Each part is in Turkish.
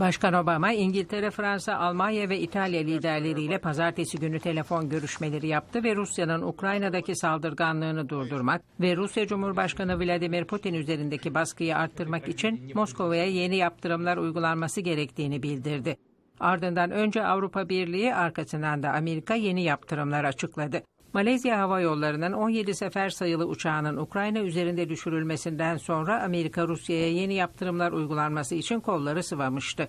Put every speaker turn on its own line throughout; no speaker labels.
Başkan Obama, İngiltere, Fransa, Almanya ve İtalya liderleriyle pazartesi günü telefon görüşmeleri yaptı ve Rusya'nın Ukrayna'daki saldırganlığını durdurmak ve Rusya Cumhurbaşkanı Vladimir Putin üzerindeki baskıyı arttırmak için Moskova'ya yeni yaptırımlar uygulanması gerektiğini bildirdi. Ardından önce Avrupa Birliği, arkasından da Amerika yeni yaptırımlar açıkladı. Malezya Hava Yolları'nın 17 sefer sayılı uçağının Ukrayna üzerinde düşürülmesinden sonra Amerika Rusya'ya yeni yaptırımlar uygulanması için kolları sıvamıştı.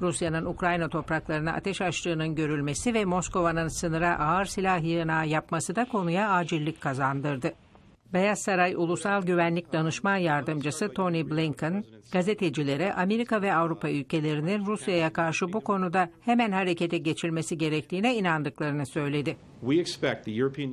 Rusya'nın Ukrayna topraklarına ateş açtığının görülmesi ve Moskova'nın sınıra ağır silah yığınağı yapması da konuya acillik kazandırdı. Beyaz Saray Ulusal Güvenlik Danışman Yardımcısı Tony Blinken, gazetecilere Amerika ve Avrupa ülkelerinin Rusya'ya karşı bu konuda hemen harekete geçilmesi gerektiğine inandıklarını söyledi.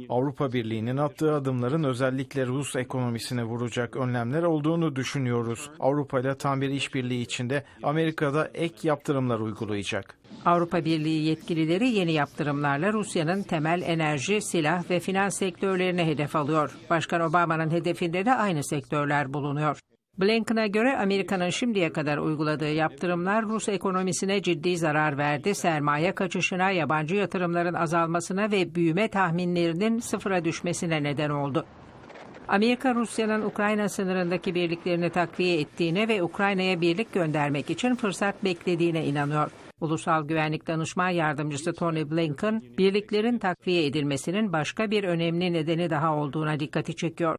Avrupa Birliği'nin attığı adımların özellikle Rus ekonomisine vuracak önlemler olduğunu düşünüyoruz. Avrupa ile tam bir işbirliği içinde Amerika'da ek yaptırımlar uygulayacak.
Avrupa Birliği yetkilileri yeni yaptırımlarla Rusya'nın temel enerji, silah ve finans sektörlerini hedef alıyor. Başkan Obama'nın hedefinde de aynı sektörler bulunuyor. Blinken'a göre Amerika'nın şimdiye kadar uyguladığı yaptırımlar Rus ekonomisine ciddi zarar verdi, sermaye kaçışına, yabancı yatırımların azalmasına ve büyüme tahminlerinin sıfıra düşmesine neden oldu. Amerika, Rusya'nın Ukrayna sınırındaki birliklerini takviye ettiğine ve Ukrayna'ya birlik göndermek için fırsat beklediğine inanıyor. Ulusal Güvenlik Danışman Yardımcısı Tony Blinken, birliklerin takviye edilmesinin başka bir önemli nedeni daha olduğuna dikkati çekiyor.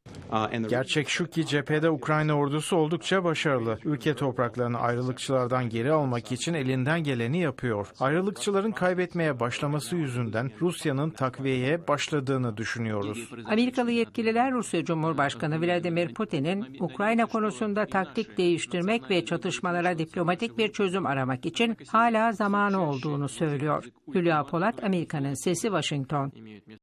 Gerçek şu ki cephede Ukrayna ordusu oldukça başarılı. Ülke topraklarını ayrılıkçılardan geri almak için elinden geleni yapıyor. Ayrılıkçıların kaybetmeye başlaması yüzünden Rusya'nın takviyeye başladığını düşünüyoruz.
Amerikalı yetkililer Rusya Cumhurbaşkanı Vladimir Putin'in Ukrayna konusunda taktik değiştirmek ve çatışmalara diplomatik bir çözüm aramak için hala zamanı olduğunu söylüyor. Hülya Polat, Amerika'nın Sesi, Washington.